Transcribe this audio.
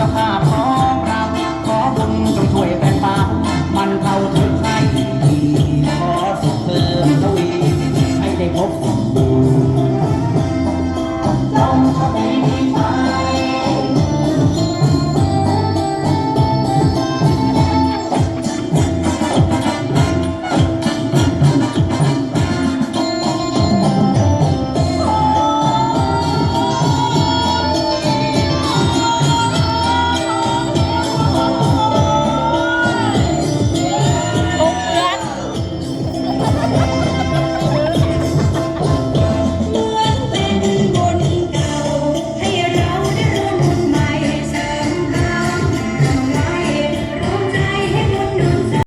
จะพา